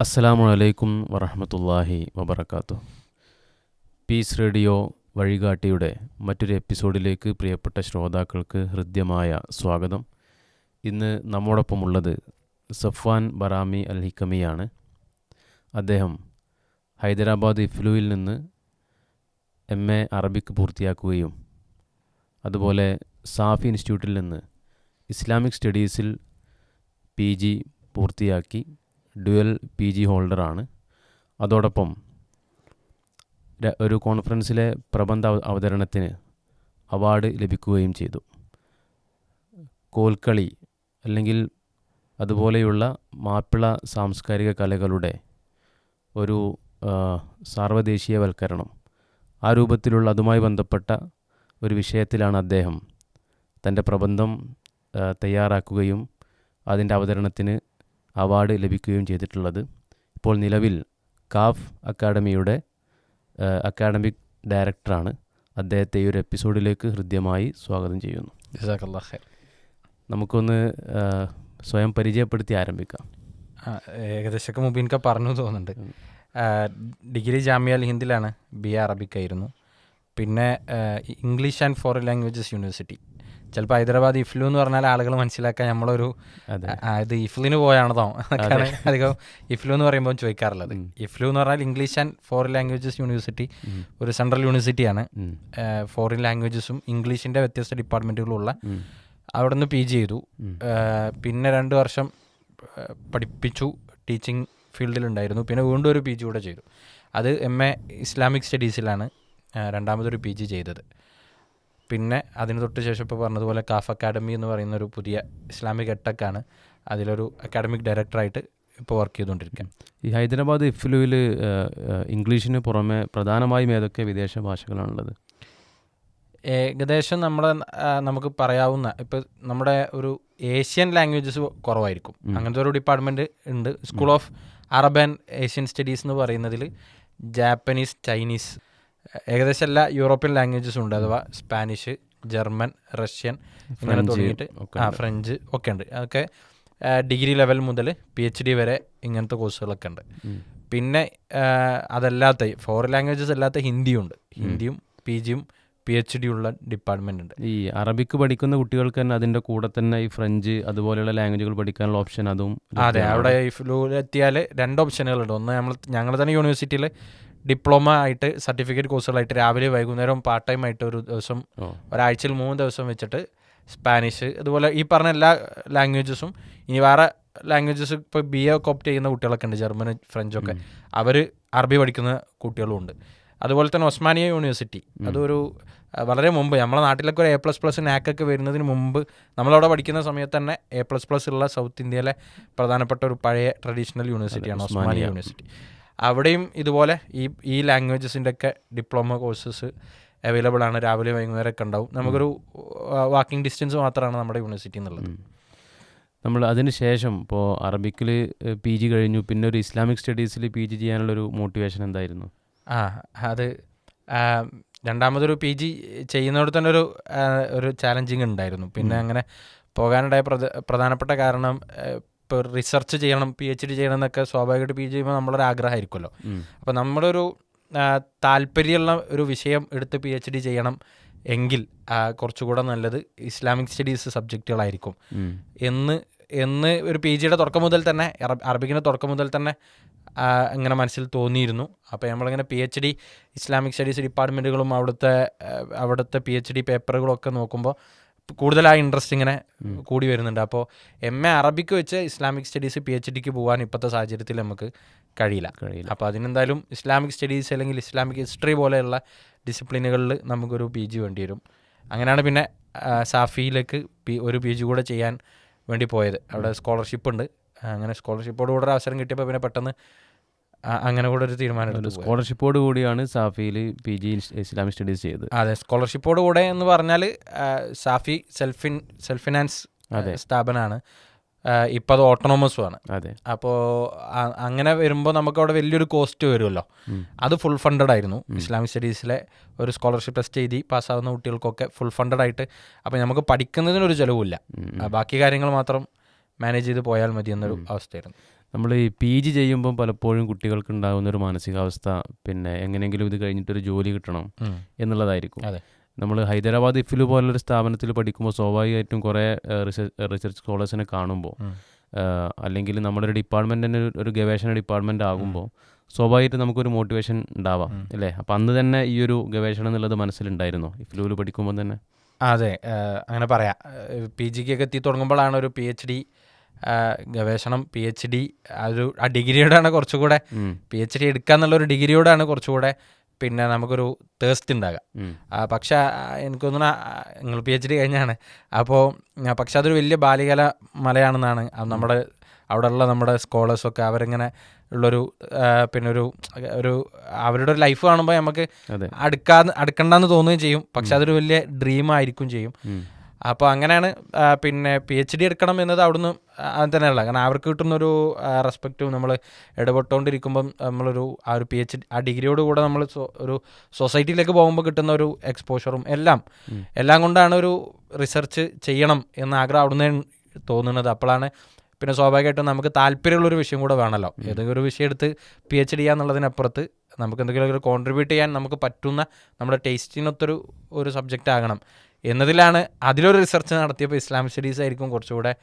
അസ്സലാമു അലൈക്കും വറഹമത്തല്ലാഹി വബർക്കാത്തു പീസ് റേഡിയോ വഴികാട്ടിയുടെ മറ്റൊരു എപ്പിസോഡിലേക്ക് പ്രിയപ്പെട്ട ശ്രോതാക്കൾക്ക് ഹൃദ്യമായ സ്വാഗതം. ഇന്ന് നമ്മോടൊപ്പമുള്ളത് സഫ്വാൻ ബറാമി അൽ ഹിക്കമിയാണ് അദ്ദേഹം ഹൈദരാബാദ് ഇഫ്ലുവിൽ നിന്ന് എം എ അറബിക്ക് പൂർത്തിയാക്കുകയും അതുപോലെ സാഫി ഇൻസ്റ്റിറ്റ്യൂട്ടിൽ നിന്ന് ഇസ്ലാമിക് സ്റ്റഡീസിൽ പി പൂർത്തിയാക്കി ഡ്യുവൽ പി ജി ഹോൾഡറാണ്. അതോടൊപ്പം ഒരു കോൺഫറൻസിലെ പ്രബന്ധ അവതരണത്തിന് അവാർഡ് ലഭിക്കുകയും ചെയ്തു. കോൽക്കളി അല്ലെങ്കിൽ അതുപോലെയുള്ള മാപ്പിള സാംസ്കാരിക കലകളുടെ ഒരു സാർവദേശീയവൽക്കരണം ആ രൂപത്തിലുള്ള അതുമായി ബന്ധപ്പെട്ട ഒരു വിഷയത്തിലാണ് അദ്ദേഹം തന്റെ പ്രബന്ധം തയ്യാറാക്കുകയും അതിന്റെ അവതരണത്തിന് അവാർഡ് ലഭിക്കുകയും ചെയ്തിട്ടുള്ളത്. ഇപ്പോൾ നിലവിൽ കാഫ് അക്കാഡമിയുടെ അക്കാഡമിക് ഡയറക്ടറാണ്. അദ്ദേഹത്തെ ഈ ഒരു എപ്പിസോഡിലേക്ക് ഹൃദ്യമായി സ്വാഗതം ചെയ്യുന്നു. നമുക്കൊന്ന് സ്വയം പരിചയപ്പെടുത്തി ആരംഭിക്കാം. ഏകദേശമൊക്കെ മുബീൻക പറഞ്ഞു തോന്നുന്നുണ്ട്. ഡിഗ്രി ജാമ്യ അൽ ഹിന്ദിലാണ് ബി എ അറബിക് ആയിരുന്നു പിന്നെ English and foreign languages university. ചിലപ്പോൾ ഹൈദരാബാദ് ഇഫ്ലു എന്ന് പറഞ്ഞാൽ ആളുകൾ മനസ്സിലാക്കാൻ നമ്മളൊരു ഇത് ഇഫ്ലിന് പോയാണതോ? എന്നൊക്കെയാണ് അധികം ഇഫ്ലു എന്ന് പറയുമ്പോൾ ചോദിക്കാറുള്ളത്. ഇഫ്ലു എന്ന് പറഞ്ഞാൽ English and foreign languages university ഒരു സെൻട്രൽ യൂണിവേഴ്സിറ്റിയാണ്. ഫോറിൻ ലാംഗ്വേജസും ഇംഗ്ലീഷിന്റെ വ്യത്യസ്ത ഡിപ്പാർട്ട്മെന്റുകളുള്ള. അവിടെ നിന്ന് പി ജി ചെയ്തു. പിന്നെ രണ്ട് വർഷം പഠിപ്പിച്ചു ടീച്ചിങ് ഫീൽഡിലുണ്ടായിരുന്നു. പിന്നെ വീണ്ടും ഒരു പി ജി കൂടെ ചെയ്തു. അത് എം എ ഇസ്ലാമിക് സ്റ്റഡീസിലാണ് രണ്ടാമതൊരു പി ജി ചെയ്തത്. പിന്നെ അതിന് തൊട്ട് ശേഷം ഇപ്പോൾ പറഞ്ഞതുപോലെ കാഫ് അക്കാഡമി എന്ന് പറയുന്ന ഒരു പുതിയ ഇസ്ലാമിക് എട്ടക്കാണ് അതിലൊരു അക്കാഡമിക് ഡയറക്ടറായിട്ട് ഇപ്പോൾ വർക്ക് ചെയ്തുകൊണ്ടിരിക്കാം ഈ ഹൈദരാബാദ് ഇഫ്ലുവിൽ ഇംഗ്ലീഷിന് പുറമെ പ്രധാനമായും ഏതൊക്കെ വിദേശ ഭാഷകളാണുള്ളത്? ഏകദേശം നമ്മളെ നമുക്ക് പറയാവുന്ന ഇപ്പോൾ നമ്മുടെ ഒരു ഏഷ്യൻ ലാംഗ്വേജസ് കുറവായിരിക്കും. അങ്ങനത്തെ ഒരു ഡിപ്പാർട്ട്മെന്റ് ഉണ്ട്. School of Arab and Asian studies എന്ന് പറയുന്നതിൽ ജാപ്പനീസ് ചൈനീസ് ഏകദേശം എല്ലാ യൂറോപ്യൻ ലാംഗ്വേജസും ഉണ്ട്. അഥവാ സ്പാനിഷ് ജർമ്മൻ റഷ്യൻ ഇങ്ങനെ തുടങ്ങിയിട്ട്. ആ ഫ്രഞ്ച് ഒക്കെ ഉണ്ട്. അതൊക്കെ ഡിഗ്രി ലെവൽ മുതൽ പി എച്ച് ഡി വരെ ഇങ്ങനത്തെ കോഴ്സുകളൊക്കെ ഉണ്ട്. പിന്നെ അതല്ലാത്ത ഫോറിൻ ലാംഗ്വേജസ് അല്ലാത്ത ഹിന്ദിയുണ്ട് ഹിന്ദിയും പി ജിയും പി എച്ച് ഡി ഉള്ള ഡിപ്പാർട്ട്മെന്റ് ഉണ്ട്. ഈ അറബിക്ക് പഠിക്കുന്ന കുട്ടികൾക്ക് തന്നെ അതിന്റെ കൂടെ തന്നെ ഈ ഫ്രഞ്ച് അതുപോലെയുള്ള ലാംഗ്വേജുകൾ പഠിക്കാനുള്ള ഓപ്ഷൻ അതും അതെ അവിടെ ഈ ഫ്ലൂലെത്തിയാൽ രണ്ട് ഓപ്ഷനുകളുണ്ട് ഒന്ന് നമ്മൾ ഞങ്ങൾ തന്നെ യൂണിവേഴ്സിറ്റിയിൽ ഡിപ്ലോമ ആയിട്ട് സർട്ടിഫിക്കറ്റ് കോഴ്സുകളായിട്ട് രാവിലെ വൈകുന്നേരം പാർട്ട് ടൈം ആയിട്ട് ഒരു ദിവസം ഒരാഴ്ചയിൽ മൂന്ന് ദിവസം വെച്ചിട്ട് സ്പാനിഷ് അതുപോലെ ഈ പറഞ്ഞ എല്ലാ ലാംഗ്വേജസും ഇനി വേറെ ലാംഗ്വേജസ് ഇപ്പോൾ ബി എ ഒക്കെ ഓപ്റ്റ് ചെയ്യുന്ന കുട്ടികളൊക്കെ ഉണ്ട് ജർമ്മൻ ഫ്രഞ്ചൊക്കെ അവർ അറബി പഠിക്കുന്ന കുട്ടികളും ഉണ്ട്. അതുപോലെ തന്നെ ഒസ്മാനിയ യൂണിവേഴ്സിറ്റി അതൊരു വളരെ മുമ്പ് നമ്മളെ നാട്ടിലൊക്കെ ഒരു എ പ്ലസ് പ്ലസ് നാക്കൊക്കെ വരുന്നതിന് മുമ്പ് നമ്മളവിടെ പഠിക്കുന്ന സമയത്ത് തന്നെ എ പ്ലസ് പ്ലസ് ഉള്ള സൗത്ത് ഇന്ത്യയിലെ പ്രധാനപ്പെട്ട ഒരു പഴയ ട്രഡീഷണൽ യൂണിവേഴ്സിറ്റിയാണ് ഒസ്മാനിയ യൂണിവേഴ്സിറ്റി അവിടെയും ഇതുപോലെ ഈ ഈ ലാംഗ്വേജസിന്റെ ഒക്കെ ഡിപ്ലോമ കോഴ്സസ് അവൈലബിൾ ആണ്. രാവിലെ വൈകുന്നേരം ഒക്കെ ഉണ്ടാവും. നമുക്കൊരു വാക്കിംഗ് ഡിസ്റ്റൻസ് മാത്രമാണ് നമ്മുടെ യൂണിവേഴ്സിറ്റി എന്നുള്ളത് നമ്മൾ അതിന് ശേഷം ഇപ്പോൾ അറബിക്കിൽ പി ജി കഴിഞ്ഞു. പിന്നെ ഒരു ഇസ്ലാമിക് സ്റ്റഡീസിൽ പി ജി ചെയ്യാനുള്ളൊരു മോട്ടിവേഷൻ എന്തായിരുന്നു? ആ അത് രണ്ടാമതൊരു പി ജി ചെയ്യുന്നവിടെ തന്നെ ഒരു ഒരു ചാലഞ്ചിങ് ഉണ്ടായിരുന്നു. പിന്നെ അങ്ങനെ പോകാനുണ്ടായ പ്രധ- പ്രധാനപ്പെട്ട കാരണം ഇപ്പോൾ റിസർച്ച് ചെയ്യണം പി എച്ച് ഡി ചെയ്യണം എന്നൊക്കെ സ്വാഭാവികമായിട്ട് പി ജി ചെയ്യുമ്പോൾ നമ്മളൊരു ആഗ്രഹമായിരിക്കുമല്ലോ അപ്പോൾ നമ്മളൊരു താല്പര്യമുള്ള ഒരു വിഷയം എടുത്ത് പി എച്ച് ഡി ചെയ്യണം എങ്കിൽ കുറച്ചുകൂടെ നല്ലത് ഇസ്ലാമിക് സ്റ്റഡീസ് സബ്ജക്റ്റുകളായിരിക്കും. എന്ന് എന്ന് ഒരു പി ജിയുടെ തുടക്കം മുതൽ തന്നെ അറബ് അറബിക്കിന്റെ തുടക്കം മുതൽ തന്നെ അങ്ങനെ ഇങ്ങനെ മനസ്സിൽ തോന്നിയിരുന്നു. അപ്പോൾ നമ്മളിങ്ങനെ P H D Islamic studies ഡിപ്പാർട്ട്മെന്റുകളും അവിടുത്തെ അവിടുത്തെ പി എച്ച് ഡി പേപ്പറുകളൊക്കെ നോക്കുമ്പോൾ കൂടുതൽ ആ ഇൻട്രസ്റ്റ് ഇങ്ങനെ കൂടി വരുന്നുണ്ട്. അപ്പോൾ എം എ അറബിക്ക് വെച്ച് ഇസ്ലാമിക് സ്റ്റഡീസ് പി എച്ച് ഡിക്ക് പോകാൻ ഇപ്പോഴത്തെ സാഹചര്യത്തിൽ നമുക്ക് കഴിയില്ല. കഴിയില്ല. അപ്പോൾ അതിനെന്തായാലും ഇസ്ലാമിക് സ്റ്റഡീസ് അല്ലെങ്കിൽ ഇസ്ലാമിക് ഹിസ്റ്ററി പോലെയുള്ള ഡിസിപ്ലിനുകളിൽ നമുക്കൊരു പി ജി വേണ്ടി വരും. അങ്ങനെയാണ് പിന്നെ സാഫിയിലേക്ക് പി ഒരു പി ജി കൂടെ ചെയ്യാൻ വേണ്ടി പോയത്. അവിടെ സ്കോളർഷിപ്പ് ഉണ്ട്. അങ്ങനെ സ്കോളർഷിപ്പോട് കൂടെ ഒരു അവസരം കിട്ടിയപ്പോൾ പിന്നെ പെട്ടെന്ന് അങ്ങനെ കൂടെ ഒരു തീരുമാനം സ്കോളർഷിപ്പോട് കൂടിയാണ് സാഫിയിൽ പി ജി ഇസ്ലാമിക് സ്റ്റഡീസ് ചെയ്തത്. അതെ സ്കോളർഷിപ്പോട് കൂടെ എന്ന് പറഞ്ഞാൽ സാഫി സെൽഫിൻ സെൽഫ് ഫിനാൻസ് അതെ. സ്ഥാപനമാണ് ഇപ്പം അത് ഓട്ടോണോമസും ആണ്. അതെ. അപ്പോൾ അങ്ങനെ വരുമ്പോൾ നമുക്ക് അവിടെ വലിയൊരു കോസ്റ്റ് വരുമല്ലോ. അത് ഫുൾ ഫണ്ടഡ് ആയിരുന്നു. ഇസ്ലാമിക് സ്റ്റഡീസിലെ ഒരു സ്കോളർഷിപ്പ് ടെസ്റ്റ് എഴുതി പാസ്സാവുന്ന കുട്ടികൾക്കൊക്കെ ഫുൾ ഫണ്ടഡ് ആയിട്ട് അപ്പോൾ നമുക്ക് പഠിക്കുന്നതിനൊരു ചിലവുമില്ല. ഉം, ബാക്കി കാര്യങ്ങൾ മാത്രം മാനേജ് ചെയ്ത് പോയാൽ മതി എന്നൊരു അവസ്ഥയായിരുന്നു. നമ്മൾ ഈ പി ജി ചെയ്യുമ്പം പലപ്പോഴും കുട്ടികൾക്ക് ഉണ്ടാകുന്ന ഒരു മാനസികാവസ്ഥ പിന്നെ എങ്ങനെയെങ്കിലും ഇത് കഴിഞ്ഞിട്ടൊരു ജോലി കിട്ടണം എന്നുള്ളതായിരിക്കും. നമ്മൾ ഹൈദരാബാദ് ഇഫിലു പോലുള്ളൊരു സ്ഥാപനത്തിൽ പഠിക്കുമ്പോൾ സ്വാഭാവികമായിട്ടും കുറേ റിസർച്ച് സ്കോളേഴ്സിനെ കാണുമ്പോൾ അല്ലെങ്കിൽ നമ്മുടെ ഒരു തന്നെ ഒരു- ഗവേഷണ ഡിപ്പാർട്ട്മെന്റ് ആകുമ്പോൾ സ്വാഭാവികമായിട്ടും നമുക്കൊരു മോട്ടിവേഷൻ ഉണ്ടാവാം. അല്ലേ? അപ്പം അന്ന് തന്നെ ഈ ഒരു ഗവേഷണം എന്നുള്ളത് മനസ്സിലുണ്ടായിരുന്നു? ഇഫിലുവിൽ പഠിക്കുമ്പോൾ തന്നെ? അതെ അങ്ങനെ പറയാം. പി ജിക്കൊക്കെ എത്തി തുടങ്ങുമ്പോഴാണ് ഒരു പി എച്ച് ഡി ഗവേഷണം പി എച്ച് ഡി ആ ഒരു ആ ഡിഗ്രിയോടാണ് കുറച്ചുകൂടെ പി എച്ച് ഡി എടുക്കുക എന്നുള്ളൊരു ഡിഗ്രിയോടാണ് കുറച്ചുകൂടെ പിന്നെ നമുക്കൊരു തേസ്റ്റ് ഉണ്ടാകുക ആ, പക്ഷെ എനിക്ക് തോന്നുന്നു നിങ്ങൾ പി എച്ച് ഡി കഴിഞ്ഞാണ്. അപ്പോൾ പക്ഷെ അതൊരു വലിയ ബാലികല മലയാണെന്നാണ്. നമ്മുടെ അവിടെയുള്ള നമ്മുടെ സ്കോളേഴ്സൊക്കെ അവരിങ്ങനെ ഉള്ളൊരു പിന്നെ ഒരു ഒരു അവരുടെ ഒരു ലൈഫ് കാണുമ്പോൾ നമുക്ക് അടുക്കാന്ന് അടുക്കണ്ടെന്ന് തോന്നുകയും ചെയ്യും. പക്ഷെ അതൊരു വലിയ ഡ്രീം ആയിരിക്കും ചെയ്യും. അപ്പോൾ അങ്ങനെയാണ് പിന്നെ പി എച്ച് ഡി എടുക്കണം എന്നത് അവിടുന്ന് അത് തന്നെയല്ല. കാരണം അവർക്ക് കിട്ടുന്നൊരു റെസ്പെക്റ്റും നമ്മൾ ഇടപെട്ടുകൊണ്ടിരിക്കുമ്പം നമ്മളൊരു ആ ഒരു പി എച്ച് ഡി ആ ഡിഗ്രിയോട് കൂടെ നമ്മൾ ഒരു സൊസൈറ്റിയിലേക്ക് പോകുമ്പോൾ കിട്ടുന്ന ഒരു എക്സ്പോഷറും എല്ലാം. എല്ലാം കൊണ്ടാണ് ഒരു റിസർച്ച് ചെയ്യണം എന്ന ആഗ്രഹം അവിടുന്ന് തോന്നുന്നത്. അപ്പോഴാണ് പിന്നെ സ്വാഭാവികമായിട്ടും നമുക്ക് താല്പര്യമുള്ളൊരു വിഷയം കൂടെ വേണമല്ലോ. ഏതെങ്കിലും ഒരു വിഷയം എടുത്ത് പി എച്ച് ഡി എന്നുള്ളതിനപ്പുറത്ത് നമുക്ക് എന്തെങ്കിലും ഒരു കോൺട്രിബ്യൂട്ട് ചെയ്യാൻ നമുക്ക് പറ്റുന്ന നമ്മുടെ ടേസ്റ്റിനൊത്തൊരു ഒരു സബ്ജക്റ്റ് ആകണം. എന്നതിലാണ് അതിലൊരു റിസർച്ച് നടത്തിയപ്പോൾ ഇസ്ലാമിക് സ്റ്റഡീസ് ആയിരിക്കും കുറച്ചുകൂടെ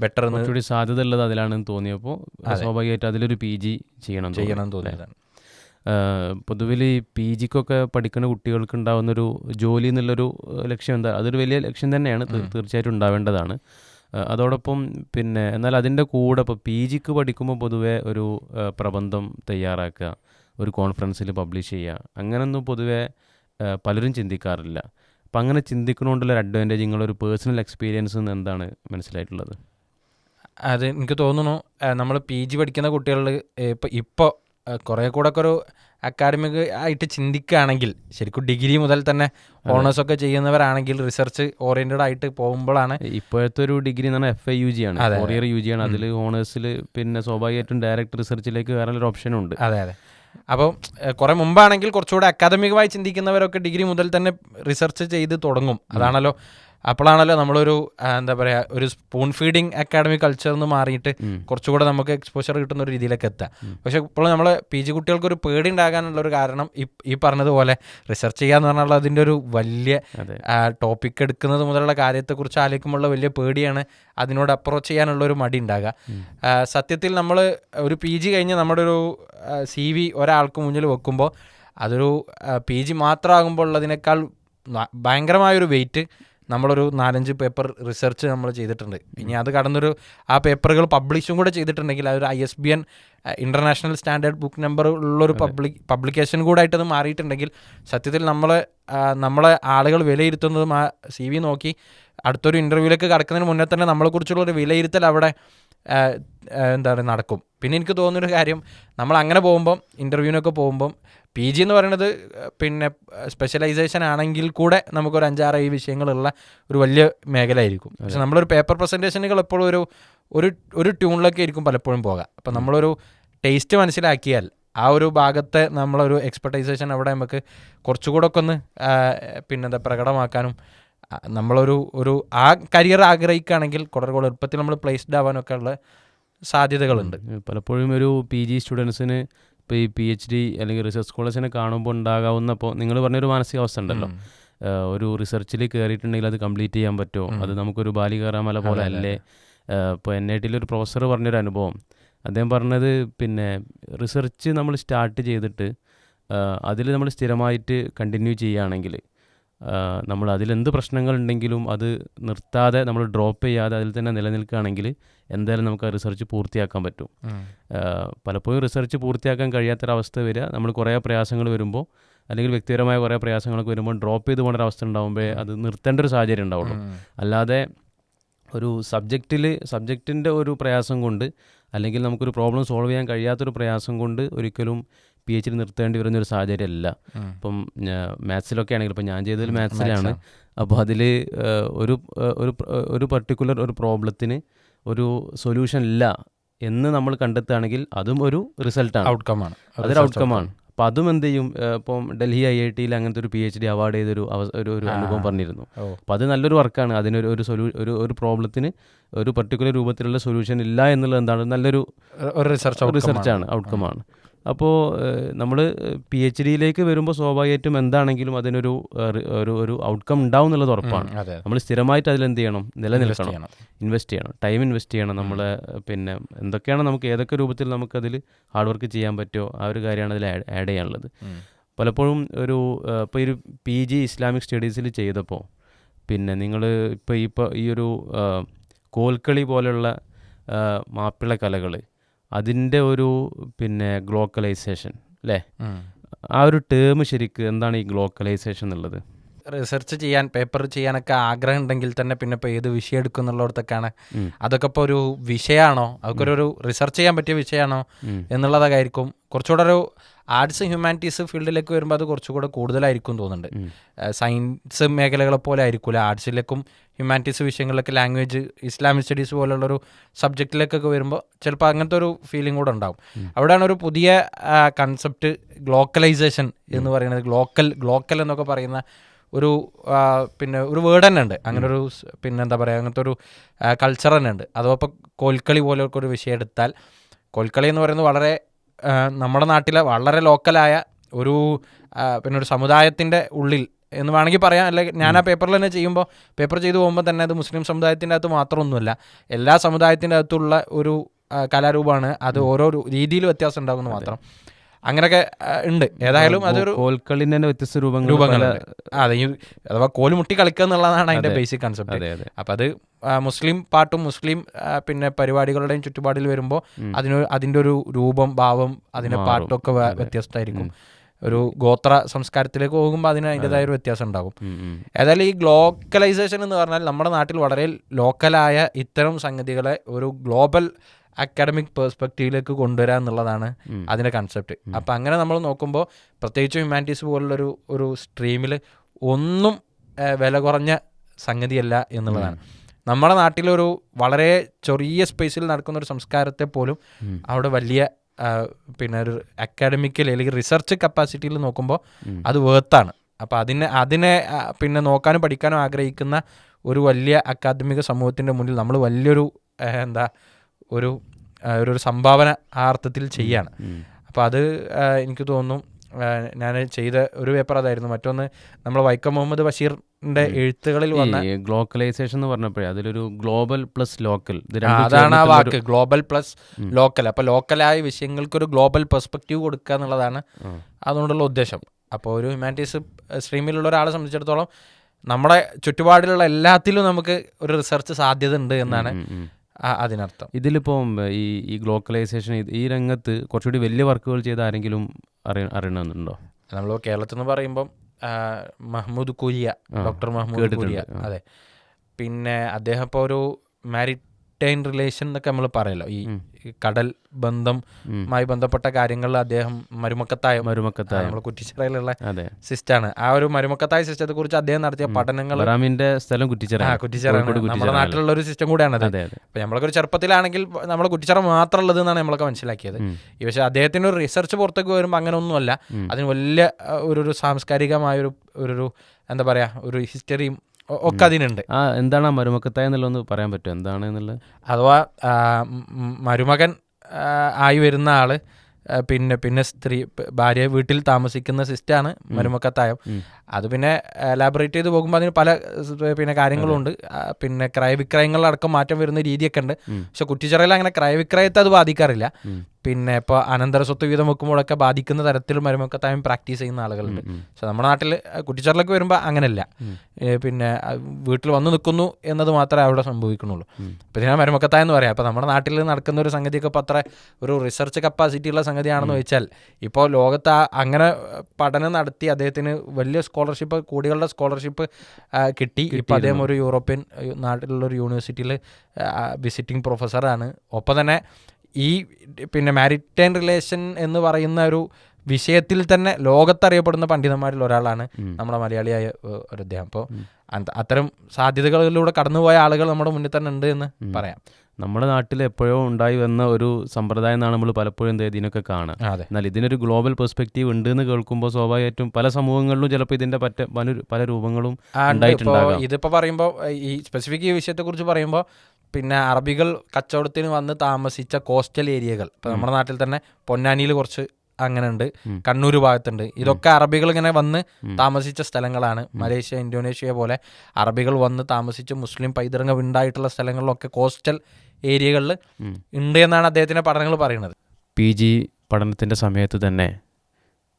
ബെറ്റർ കുറച്ചുകൂടി സാധ്യത ഉള്ളത് അതിലാണെന്ന് തോന്നിയപ്പോൾ സ്വാഭാവികമായിട്ട് അതിലൊരു പി ജി ചെയ്യണം ചെയ്യണം. തോന്നിയതാണ്. പൊതുവിൽ ഈ പി ജിക്കൊക്കെ പഠിക്കുന്ന കുട്ടികൾക്ക് ഉണ്ടാകുന്നൊരു ജോലി എന്നുള്ളൊരു ലക്ഷ്യം എന്താ? അതൊരു വലിയ ലക്ഷ്യം തന്നെയാണ് തീർച്ചയായിട്ടും ഉണ്ടാവേണ്ടതാണ്. അതോടൊപ്പം പിന്നെ എന്നാൽ അതിന്റെ കൂടെ ഇപ്പോൾ പി ജിക്ക് പഠിക്കുമ്പോൾ പൊതുവേ ഒരു പ്രബന്ധം തയ്യാറാക്കുക ഒരു കോൺഫറൻസിൽ പബ്ലിഷ് ചെയ്യുക അങ്ങനൊന്നും പൊതുവേ പലരും ചിന്തിക്കാറില്ല. അപ്പം അങ്ങനെ ചിന്തിക്കണോണ്ടുള്ള ഒരു അഡ്വാന്റേജ് നിങ്ങളൊരു പേഴ്സണൽ എക്സ്പീരിയൻസ് എന്ന് എന്താണ് മനസ്സിലായിട്ടുള്ളത്? അത് എനിക്ക് തോന്നുന്നു നമ്മൾ പി ജി പഠിക്കുന്ന കുട്ടികളിൽ ഇപ്പോൾ ഇപ്പോൾ കുറേ കൂടെ ഒക്കെ ഒരു അക്കാഡമിക് ആയിട്ട് ചിന്തിക്കുകയാണെങ്കിൽ ശരിക്കും ഡിഗ്രി മുതൽ തന്നെ ഓണേഴ്സ് ഒക്കെ ചെയ്യുന്നവരാണെങ്കിൽ റിസർച്ച് ഓറിയന്റഡ് ആയിട്ട് പോകുമ്പോഴാണ് ഇപ്പോഴത്തെ ഒരു ഡിഗ്രി എന്ന് പറഞ്ഞാൽ എഫ് ഐ യു ജി ആണ്. ഫോർ ഇയർ യു ജി ആണ്. അതിൽ ഓണേഴ്സിൽ പിന്നെ സ്വാഭാവികമായിട്ടും ഡയറക്റ്റ് റിസർച്ചിലേക്ക് വേറെ ഓപ്ഷൻ ഉണ്ട്. അതെ അതെ. അപ്പോൾ കുറേ മുമ്പാണെങ്കിൽ കുറച്ചുകൂടെ അക്കാദമികമായി ചിന്തിക്കുന്നവരൊക്കെ ഡിഗ്രി മുതൽ തന്നെ റിസർച്ച് ചെയ്ത് തുടങ്ങും. അതാണല്ലോ അപ്പോഴാണല്ലോ നമ്മളൊരു എന്താ പറയുക ഒരു സ്പൂൺ ഫീഡിങ് അക്കാഡമി കൾച്ചർ എന്ന് മാറിയിട്ട് കുറച്ചുകൂടെ നമുക്ക് എക്സ്പോഷർ കിട്ടുന്ന ഒരു രീതിയിലേക്ക് എത്താം. പക്ഷേ ഇപ്പോൾ നമ്മൾ പി ജി കുട്ടികൾക്ക് ഒരു പേടി ഉണ്ടാകാനുള്ള ഒരു കാരണം ഈ പറഞ്ഞതുപോലെ റിസർച്ച് ചെയ്യാന്ന് പറഞ്ഞാൽ അതിന്റെ ഒരു വലിയ ടോപ്പിക് എടുക്കുന്നത് മുതലുള്ള കാര്യത്തെക്കുറിച്ച് ആലോചിക്കുമ്പോൾ വലിയ പേടിയാണ് അതിനോട് അപ്രോച്ച് ചെയ്യാനുള്ള ഒരു മടി ഉണ്ടാകുക സത്യത്തിൽ നമ്മൾ ഒരു പി ജി കഴിഞ്ഞ് നമ്മുടെ ഒരു സി വി ഒരാൾക്ക് മുന്നിൽ വെക്കുമ്പോൾ അതൊരു പി ജി മാത്രമാകുമ്പോൾ ഉള്ളതിനേക്കാൾ ഭയങ്കരമായൊരു വെയിറ്റ് നമ്മളൊരു നാലഞ്ച് പേപ്പർ റിസർച്ച് നമ്മൾ ചെയ്തിട്ടുണ്ട്. ഇനി അത് കടന്നൊരു ആ പേപ്പറുകൾ പബ്ലിഷും കൂടെ ചെയ്തിട്ടുണ്ടെങ്കിൽ അതൊരു I S B N international standard book number ഉള്ളൊരു പബ്ലിക് പബ്ലിക്കേഷൻ കൂടെ ആയിട്ടത് മാറിയിട്ടുണ്ടെങ്കിൽ സത്യത്തിൽ നമ്മളെ നമ്മളെ ആളുകൾ വിലയിരുത്തുന്നതും ആ സി വി നോക്കി അടുത്തൊരു ഇന്റർവ്യൂവിലേക്ക് കടക്കുന്നതിന് മുന്നേ തന്നെ നമ്മളെക്കുറിച്ചുള്ള ഒരു വിലയിരുത്തൽ അവിടെ ആ, ആ, എന്താ പറയുക നടക്കും. പിന്നെ എനിക്ക് തോന്നുന്നൊരു കാര്യം നമ്മൾ അങ്ങനെ പോകുമ്പം ഇന്റർവ്യൂവിനൊക്കെ പോകുമ്പം പി ജി എന്ന് പറയുന്നത് പിന്നെ സ്പെഷ്യലൈസേഷൻ ആണെങ്കിൽ കൂടെ നമുക്കൊരു അഞ്ചാറ് ഈ വിഷയങ്ങളുള്ള ഒരു വലിയ മേഖല ആയിരിക്കും പക്ഷെ നമ്മളൊരു പേപ്പർ പ്രസന്റേഷനുകൾ എപ്പോഴും ഒരു ഒരു ഒരു ട്യൂണിലൊക്കെ ആയിരിക്കും പലപ്പോഴും പോകാം. അപ്പം നമ്മളൊരു ടേസ്റ്റ് മനസ്സിലാക്കിയാൽ ആ ഒരു ഭാഗത്തെ നമ്മളൊരു എക്സ്പെർട്ടൈസേഷൻ അവിടെ നമുക്ക് കുറച്ചുകൂടെ ഒക്കെ ഒന്ന് പിന്നെന്താ പ്രകടമാക്കാനും നമ്മളൊരു ഒരു ആ കരിയർ ആഗ്രഹിക്കുകയാണെങ്കിൽ കുറേ കൂടെ എളുപ്പത്തിൽ നമ്മൾ പ്ലേസ്ഡ് ആവാനൊക്കെ ഉള്ള സാധ്യതകളുണ്ട്. പലപ്പോഴും ഒരു പി ജി സ്റ്റുഡൻസിന് ഇപ്പോൾ ഈ പി എച്ച് ഡി അല്ലെങ്കിൽ റിസർച്ച് സ്കോളേഴ്സിനെ കാണുമ്പോൾ ഉണ്ടാകാവുന്ന ഇപ്പോൾ നിങ്ങൾ പറഞ്ഞൊരു മാനസികാവസ്ഥ ഉണ്ടല്ലോ. ഒരു റിസർച്ചിൽ കയറിയിട്ടുണ്ടെങ്കിൽ അത് കംപ്ലീറ്റ് ചെയ്യാൻ പറ്റുമോ? അത് നമുക്കൊരു ബാലി കയറാമല പോലെ അല്ലേ? ഇപ്പോൾ എൻ ഐ ടിയിൽ ഒരു പ്രൊഫസർ പറഞ്ഞൊരു അനുഭവം. അദ്ദേഹം പറഞ്ഞത് പിന്നെ റിസർച്ച് നമ്മൾ സ്റ്റാർട്ട് ചെയ്തിട്ട് അതിൽ നമ്മൾ സ്ഥിരമായിട്ട് കണ്ടിന്യൂ ചെയ്യുകയാണെങ്കിൽ നമ്മൾ അതിലെന്ത് പ്രശ്നങ്ങളുണ്ടെങ്കിലും അത് നിർത്താതെ നമ്മൾ ഡ്രോപ്പ് ചെയ്യാതെ അതിൽ തന്നെ നിലനിൽക്കുകയാണെങ്കിൽ എന്തായാലും നമുക്ക് ആ റിസർച്ച് പൂർത്തിയാക്കാൻ പറ്റും. പലപ്പോഴും റിസർച്ച് പൂർത്തിയാക്കാൻ കഴിയാത്തൊരവസ്ഥ വരിക. നമ്മൾ കുറേ പ്രയാസങ്ങൾ വരുമ്പോൾ അല്ലെങ്കിൽ വ്യക്തിപരമായ കുറേ പ്രയാസങ്ങളൊക്കെ വരുമ്പോൾ ഡ്രോപ്പ് ചെയ്ത് പോകേണ്ട അവസ്ഥ ഉണ്ടാകുമ്പോൾ അത് നിർത്തേണ്ട ഒരു സാഹചര്യം ഉണ്ടാവുള്ളൂ. അല്ലാതെ ഒരു സബ്ജക്റ്റിൽ സബ്ജക്റ്റിന്റെ ഒരു പ്രയാസം കൊണ്ട് അല്ലെങ്കിൽ നമുക്കൊരു പ്രോബ്ലം സോൾവ് ചെയ്യാൻ കഴിയാത്തൊരു പ്രയാസം കൊണ്ട് ഒരിക്കലും പി എച്ച് ഡി നിർത്തേണ്ടി വരുന്ന ഒരു സാഹചര്യമല്ല. ഇപ്പം മാത്സിലൊക്കെ ആണെങ്കിൽ ഇപ്പം ഞാൻ ചെയ്തതിൽ മാത്സിലാണ്. അപ്പോൾ അതിൽ ഒരു ഒരു പർട്ടിക്കുലർ ഒരു പ്രോബ്ലത്തിന് ഒരു സൊല്യൂഷൻ ഇല്ല എന്ന് നമ്മൾ കണ്ടെത്തുകയാണെങ്കിൽ അതും ഒരു റിസൾട്ടാണ് ഔട്ട്കം ആണ്. അതൊരു ഔട്ട്കമാണ് അപ്പം അതും എന്ത് ചെയ്യും? ഇപ്പം ഡൽഹി ഐ ഐ ടിയിൽ അങ്ങനത്തെ ഒരു പി എച്ച് ഡി അവാർഡ് ചെയ്തൊരു അവ- ഒരു ഒരു അനുഭവം പറഞ്ഞിരുന്നു. അപ്പം അത് നല്ലൊരു വർക്കാണ് അതിനൊരു ഒരു സൊല്യൂ ഒരു ഒരു പ്രോബ്ലത്തിന് ഒരു പർട്ടിക്കുലർ രൂപത്തിലുള്ള സൊല്യൂഷൻ ഇല്ല എന്നുള്ളത് എന്താണ്? നല്ലൊരു റിസർച്ച് റിസർച്ചാണ് ഔട്ട്കമാണ് അപ്പോൾ നമ്മൾ പി എച്ച് ഡിയിലേക്ക് വരുമ്പോൾ സ്വാഭാവികമായിട്ടും എന്താണെങ്കിലും അതിനൊരു ഒരു ഒരു ഔട്ട്കം ഉണ്ടാവും എന്നുള്ളത് ഉറപ്പാണ്. നമ്മൾ സ്ഥിരമായിട്ട് അതിൽ എന്ത് ചെയ്യണം? നിലനിൽക്കണം. ഇൻവെസ്റ്റ് ചെയ്യണം. ടൈം ഇൻവെസ്റ്റ് ചെയ്യണം നമ്മൾ പിന്നെ എന്തൊക്കെയാണ് നമുക്ക് ഏതൊക്കെ രൂപത്തിൽ നമുക്കതിൽ ഹാർഡ് വർക്ക് ചെയ്യാൻ പറ്റുമോ? ആ ഒരു കാര്യമാണ് അതിൽ ആഡ് ചെയ്യാനുള്ളത്. പലപ്പോഴും ഒരു ഇപ്പോൾ ഒരു പി ജി ഇസ്ലാമിക് സ്റ്റഡീസിൽ ചെയ്തപ്പോൾ പിന്നെ നിങ്ങൾ ഇപ്പോൾ ഈ ഇപ്പോൾ ഈ ഒരു കോൽക്കളി പോലെയുള്ള മാപ്പിള കലകൾ അതിന്റെ ഒരു പിന്നെ ഗ്ലോക്കലൈസേഷൻ അല്ലേ? ആ ഒരു ടേം ശരിക്ക് എന്താണ് ഈ ഗ്ലോക്കലൈസേഷൻ എന്നുള്ളത്? റിസർച്ച് ചെയ്യാൻ പേപ്പർ ചെയ്യാനൊക്കെ ആഗ്രഹം ഉണ്ടെങ്കിൽ തന്നെ പിന്നെ ഇപ്പോൾ ഏത് വിഷയം എടുക്കും എന്നുള്ളിടത്തൊക്കെയാണ്. അതൊക്കെ ഇപ്പോൾ ഒരു വിഷയമാണോ അതൊക്കെ ഒരു റിസർച്ച് ചെയ്യാൻ പറ്റിയ വിഷയമാണോ എന്നുള്ളതായിരിക്കും. കുറച്ചുകൂടെ ഒരു ആർട്സ് ഹ്യൂമാനിറ്റീസ് ഫീൽഡിലേക്ക് വരുമ്പോൾ അത് കുറച്ചുകൂടെ കൂടുതലായിരിക്കും തോന്നുന്നുണ്ട്. സയൻസ് മേഖലകളെ പോലെ ആയിരിക്കില്ല ആർട്സിലേക്കും ഹ്യൂമാനിറ്റീസ് വിഷയങ്ങളിലൊക്കെ ലാംഗ്വേജ് ഇസ്ലാമിക് സ്റ്റഡീസ് പോലുള്ളൊരു സബ്ജക്റ്റിലേക്കൊക്കെ വരുമ്പോൾ ചിലപ്പോൾ അങ്ങനത്തെ ഒരു ഫീലിംഗ് കൂടെ ഉണ്ടാവും. അവിടെയാണ് ഒരു പുതിയ കൺസെപ്റ്റ് ഗ്ലോക്കലൈസേഷൻ എന്ന് പറയുന്നത്. ഗ്ലോക്കൽ ഗ്ലോക്കൽ എന്നൊക്കെ പറയുന്ന ഒരു പിന്നെ ഒരു വേർഡ് തന്നെ ഉണ്ട്. അങ്ങനെ ഒരു പിന്നെ എന്താ പറയുക അങ്ങനത്തെ ഒരു കൾച്ചർ തന്നെ ഉണ്ട്. അതോ ഇപ്പോൾ കോൽക്കളി പോലെയൊക്കെ ഒരു വിഷയം എടുത്താൽ കോൽക്കളി എന്ന് പറയുന്നത് വളരെ നമ്മുടെ നാട്ടിലെ വളരെ ലോക്കലായ ഒരു പിന്നെ ഒരു സമുദായത്തിന്റെ ഉള്ളിൽ എന്ന് വേണമെങ്കിൽ പറയാം. അല്ലെങ്കിൽ ഞാൻ ആ പേപ്പറിൽ തന്നെ ചെയ്യുമ്പോൾ പേപ്പർ ചെയ്തു പോകുമ്പോൾ തന്നെ അത് മുസ്ലിം സമുദായത്തിന്റെ അകത്ത് മാത്രമൊന്നുമല്ല എല്ലാ സമുദായത്തിന്റെ അകത്തുള്ള ഒരു കലാരൂപമാണ്. അത് ഓരോ രീതിയിലും രീതിയിൽ വ്യത്യാസം ഉണ്ടാകുന്നു മാത്രം. അങ്ങനെയൊക്കെ ഉണ്ട്. ഏതായാലും അതൊരു കോൽക്കളിന്റെ തന്നെ വ്യത്യസ്ത രൂപങ്ങൾ രൂപങ്ങളുണ്ട് അതെ അഥവാ കോൽ മുട്ടി കളിക്കുക എന്നുള്ളതാണ് അതിന്റെ ബേസിക് കൺസെപ്റ്റ് അപ്പം അത് മുസ്ലിം പാട്ടും മുസ്ലിം പിന്നെ പരിപാടികളുടെയും ചുറ്റുപാടിൽ വരുമ്പോൾ അതിന് അതിന്റെ ഒരു രൂപം ഭാവം അതിന്റെ. പാട്ടൊക്കെ വ്യത്യസ്തമായിരിക്കും. ഒരു ഗോത്ര സംസ്കാരത്തിലേക്ക് പോകുമ്പോൾ അതിന് അതിന്റെതായ ഒരു വ്യത്യാസം ഉണ്ടാകും. ഏതായാലും ഈ ഗ്ലോക്കലൈസേഷൻ എന്ന് പറഞ്ഞാൽ നമ്മുടെ നാട്ടിൽ വളരെ ലോക്കലായ ഇത്തരം സംഗതികളെ ഒരു ഗ്ലോബൽ അക്കാഡമിക് പേഴ്സ്പെക്റ്റീവിലേക്ക് കൊണ്ടുവരിക എന്നുള്ളതാണ്. അതിന്റെ കൺസെപ്റ്റ് അപ്പം അങ്ങനെ നമ്മൾ നോക്കുമ്പോൾ പ്രത്യേകിച്ച് ഹ്യൂമാനിറ്റീസ് പോലുള്ളൊരു ഒരു സ്ട്രീമിൽ ഒന്നും വില കുറഞ്ഞ സംഗതിയല്ല എന്നുള്ളതാണ്. നമ്മുടെ നാട്ടിലൊരു വളരെ ചെറിയ സ്പേസിൽ നടക്കുന്ന ഒരു സംസ്കാരത്തെ പോലും അവിടെ വലിയ പിന്നെ ഒരു അക്കാഡമിക്കൽ അല്ലെങ്കിൽ റിസർച്ച് കപ്പാസിറ്റിയിൽ നോക്കുമ്പോൾ. അത് വേർത്താണ് അപ്പോൾ അതിനെ അതിനെ പിന്നെ നോക്കാനും പഠിക്കാനും ആഗ്രഹിക്കുന്ന ഒരു വലിയ അക്കാദമിക സമൂഹത്തിന്റെ മുന്നിൽ നമ്മൾ വലിയൊരു എന്താ ഒരു ഒരു സംഭാവന ആ അർത്ഥത്തിൽ ചെയ്യാണ്. അപ്പോൾ അത് എനിക്ക് തോന്നുന്നു ഞാൻ ചെയ്ത ഒരു പേപ്പർ അതായിരുന്നു. മറ്റൊന്ന് നമ്മൾ വൈക്കം മുഹമ്മദ് ബഷീറിന്റെ എഴുത്തുകളിൽ വന്ന ഗ്ലോക്കലൈസേഷൻ എന്ന് പറഞ്ഞപ്പോഴേ അതിലൊരു ഗ്ലോബൽ പ്ലസ് ലോക്കൽ അതാണ് ആ വാക്ക് ഗ്ലോബൽ പ്ലസ് ലോക്കൽ. അപ്പോൾ ലോക്കലായ വിഷയങ്ങൾക്ക് ഒരു ഗ്ലോബൽ പെർസ്പെക്റ്റീവ് കൊടുക്കുക എന്നുള്ളതാണ്. അതുകൊണ്ടുള്ള ഉദ്ദേശം. അപ്പോൾ ഒരു ഹ്യൂമാനിറ്റീസ് സ്ട്രീമിലുള്ള ഒരാളെ സംബന്ധിച്ചിടത്തോളം നമ്മുടെ ചുറ്റുപാടിലുള്ള എല്ലാത്തിലും നമുക്ക് ഒരു റിസർച്ച് സാധ്യത ഉണ്ട് എന്നാണ് അതിനർത്ഥം. ഇതിലിപ്പം ഈ ഈ ഗ്ലോക്കലൈസേഷൻ ഈ രംഗത്ത് കുറച്ചുകൂടി വലിയ വർക്കുകൾ ചെയ്ത ആരെങ്കിലും അറിയ അറിയണമെന്നുണ്ടോ? നമ്മൾ കേരളത്തിൽ നിന്ന് പറയുമ്പം Mahmood curia doctor Mahmood curia. അതെ. പിന്നെ അദ്ദേഹം ഇപ്പോൾ ഒരു മാരിടൈൻ റിലേഷൻ എന്നൊക്കെ നമ്മൾ പറയല്ലോ. ഈ കടൽ ബന്ധമായി ബന്ധപ്പെട്ട കാര്യങ്ങളിൽ അദ്ദേഹം മരുമക്കത്തായ? മരുമക്കത്തായ? നമ്മൾ കുറ്റിച്ചിറയിലുള്ള സിസ്റ്റാണ്. ആ ഒരു മരുമക്കത്തായ സിസ്റ്റത്തെ കുറിച്ച് അദ്ദേഹം നടത്തിയ പഠനങ്ങൾ സ്ഥലം കുറ്റിച്ചിറ നമ്മുടെ നാട്ടിലുള്ള ഒരു സിസ്റ്റം കൂടെയാണ് അതെ അപ്പോൾ നമ്മളൊക്കെ ഒരു ചെറുപ്പത്തിലാണെങ്കിൽ നമ്മൾ കുറ്റിച്ചിറ മാത്രം ഉള്ളത് എന്നാണ് നമ്മളൊക്കെ മനസ്സിലാക്കിയത്. ഈ പക്ഷേ അദ്ദേഹത്തിന്റെ ഒരു റിസർച്ച് പുറത്തേക്ക് വരുമ്പോൾ അങ്ങനെ ഒന്നുമല്ല അതിന് വലിയ ഒരു ഒരു സാംസ്കാരികമായൊരു ഒരു ഒരു എന്താ പറയാ ഒരു ഹിസ്റ്ററിയും ഒക്കെ അതിനുണ്ട്. ആ എന്താണ് ആ മരുമക്കത്തായ എന്നുള്ളതൊന്ന് പറയാൻ പറ്റുമോ? എന്താണ് എന്നുള്ളത്? അഥവാ മരുമകൻ ആയി വരുന്ന ആൾ പിന്നെ പിന്നെ സ്ത്രീ ഭാര്യ വീട്ടിൽ താമസിക്കുന്ന സിസ്റ്റാണ് മരുമക്കത്തായം. അത് പിന്നെ എലാബറേറ്റ് ചെയ്ത് പോകുമ്പോൾ അതിന് പല പിന്നെ കാര്യങ്ങളുണ്ട്. പിന്നെ ക്രയവിക്രയങ്ങളിലടക്കം മാറ്റം വരുന്ന രീതിയൊക്കെ ഉണ്ട്. പക്ഷെ കുറ്റിച്ചിറയിൽ അങ്ങനെ ക്രയവിക്രയത്തെ അത് ബാധിക്കാറില്ല. പിന്നെ ഇപ്പോൾ അനന്തര സ്വത്ത് വീതം വെക്കുമ്പോഴൊക്കെ ബാധിക്കുന്ന തരത്തിൽ മരുമക്കത്തായും പ്രാക്ടീസ് ചെയ്യുന്ന ആളുകളുണ്ട്. പക്ഷെ നമ്മുടെ നാട്ടിൽ കുട്ടിച്ചാറിലൊക്കെ വരുമ്പോൾ അങ്ങനെയല്ല. പിന്നെ വീട്ടിൽ വന്നു നിൽക്കുന്നു എന്നത് മാത്രമേ അവിടെ സംഭവിക്കുന്നുള്ളൂ. അപ്പോൾ ഇതിനാ മരുമക്കത്തായ എന്ന് പറയാം. അപ്പോൾ നമ്മുടെ നാട്ടിൽ നടക്കുന്ന ഒരു സംഗതിയൊക്കെ ഇപ്പോൾ അത്ര ഒരു റിസർച്ച് കപ്പാസിറ്റി ഉള്ള സംഗതിയാണെന്ന് വെച്ചാൽ ഇപ്പോൾ ലോകത്ത് അങ്ങനെ പഠനം നടത്തി അദ്ദേഹത്തിന് വലിയ സ്കോളർഷിപ്പ് കൂടികളുടെ സ്കോളർഷിപ്പ് കിട്ടി. ഇപ്പം അദ്ദേഹം ഒരു യൂറോപ്യൻ നാട്ടിലുള്ള ഒരു യൂണിവേഴ്സിറ്റിയിൽ വിസിറ്റിംഗ് പ്രൊഫസറാണ് ഒപ്പം തന്നെ ഈ പിന്നെ മാരിറ്റൈൻ റിലേഷൻ എന്ന് പറയുന്ന ഒരു വിഷയത്തിൽ തന്നെ ലോകത്തറിയപ്പെടുന്ന പണ്ഡിതന്മാരിൽ ഒരാളാണ്. നമ്മുടെ മലയാളിയായ ഒരു അദ്ദേഹം. അപ്പോൾ അത്തരം സാധ്യതകളിലൂടെ കടന്നുപോയ ആളുകൾ നമ്മുടെ മുന്നിൽ തന്നെ ഉണ്ട് എന്ന് പറയാം. നമ്മുടെ നാട്ടിൽ എപ്പോഴോ ഉണ്ടായി വന്ന ഒരു സമ്പ്രദായം എന്നാണ് നമ്മൾ പലപ്പോഴും എന്ത് ഇതിനൊക്കെ കാണുക. എന്നാൽ ഇതിനൊരു ഗ്ലോബൽ പെർസ്പെക്റ്റീവ് ഉണ്ട് എന്ന് കേൾക്കുമ്പോൾ സ്വാഭാവികമായിട്ടും പല സമൂഹങ്ങളിലും ചിലപ്പോൾ ഇതിന്റെ പറ്റ പല പല രൂപങ്ങളും ഉണ്ടായിട്ടുണ്ടാകും. ഇതിപ്പോൾ ഇതിപ്പോ പറയുമ്പോൾ ഈ സ്പെസിഫിക് ഈ വിഷയത്തെ കുറിച്ച് പറയുമ്പോൾ പിന്നെ അറബികൾ കച്ചവടത്തിന് വന്ന് താമസിച്ച കോസ്റ്റൽ ഏരിയകൾ. ഇപ്പം നമ്മുടെ നാട്ടിൽ തന്നെ പൊന്നാനിയിൽ കുറച്ച് അങ്ങനെ ഉണ്ട് കണ്ണൂർ ഭാഗത്തുണ്ട്. ഇതൊക്കെ അറബികൾ ഇങ്ങനെ വന്ന് താമസിച്ച സ്ഥലങ്ങളാണ്. മലേഷ്യ ഇന്തോനേഷ്യ പോലെ അറബികൾ വന്ന് താമസിച്ച് മുസ്ലിം പൈതൃകം ഉണ്ടായിട്ടുള്ള സ്ഥലങ്ങളിലൊക്കെ കോസ്റ്റൽ ഏരിയകളിൽ ഉണ്ട് എന്നാണ് അദ്ദേഹത്തിന്റെ പഠനങ്ങൾ പറയുന്നത്. പി ജി പഠനത്തിന്റെ സമയത്ത് തന്നെ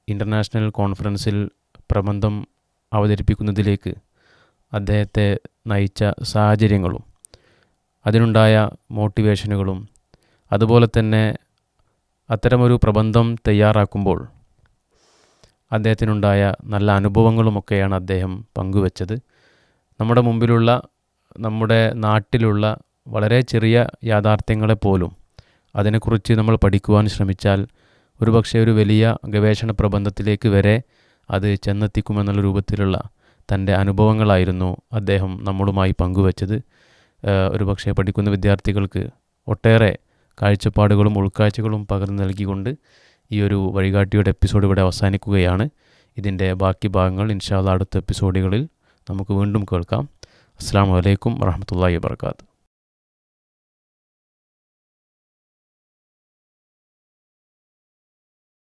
ഇന്റർനാഷണൽ കോൺഫറൻസിൽ പ്രബന്ധം അവതരിപ്പിക്കുന്നതിലേക്ക് അദ്ദേഹത്തെ നയിച്ച സാഹചര്യങ്ങളും അതിനുണ്ടായ മോട്ടിവേഷനുകളും അതുപോലെ തന്നെ അത്തരമൊരു പ്രബന്ധം തയ്യാറാക്കുമ്പോൾ അദ്ദേഹത്തിനുണ്ടായ നല്ല അനുഭവങ്ങളുമൊക്കെയാണ് അദ്ദേഹം പങ്കുവച്ചത്. നമ്മുടെ മുമ്പിലുള്ള നമ്മുടെ നാട്ടിലുള്ള വളരെ ചെറിയ യാഥാർത്ഥ്യങ്ങളെപ്പോലും അതിനെക്കുറിച്ച് നമ്മൾ പഠിക്കുവാൻ ശ്രമിച്ചാൽ ഒരുപക്ഷെ ഒരു വലിയ ഗവേഷണ പ്രബന്ധത്തിലേക്ക് വരെ അത് ചെന്നെത്തിക്കുമെന്നുള്ള രൂപത്തിലുള്ള തന്റെ അനുഭവങ്ങളായിരുന്നു അദ്ദേഹം നമ്മളുമായി പങ്കുവച്ചത്. ഒരുപക്ഷെ പഠിക്കുന്ന വിദ്യാർത്ഥികൾക്ക് ഒട്ടേറെ കാഴ്ചപ്പാടുകളും ഉൾക്കാഴ്ചകളും പകർന്നു നൽകിക്കൊണ്ട് ഈ ഒരു വഴികാട്ടിയുടെ എപ്പിസോഡ് ഇവിടെ അവസാനിക്കുകയാണ്. ഇതിന്റെ ബാക്കി ഭാഗങ്ങൾ ഇൻഷാല്ല അടുത്ത എപ്പിസോഡുകളിൽ നമുക്ക് വീണ്ടും കേൾക്കാം. അസ്സാം വലൈക്കും വറഹമത്തല്ലാഹി വാബർക്കാത്തു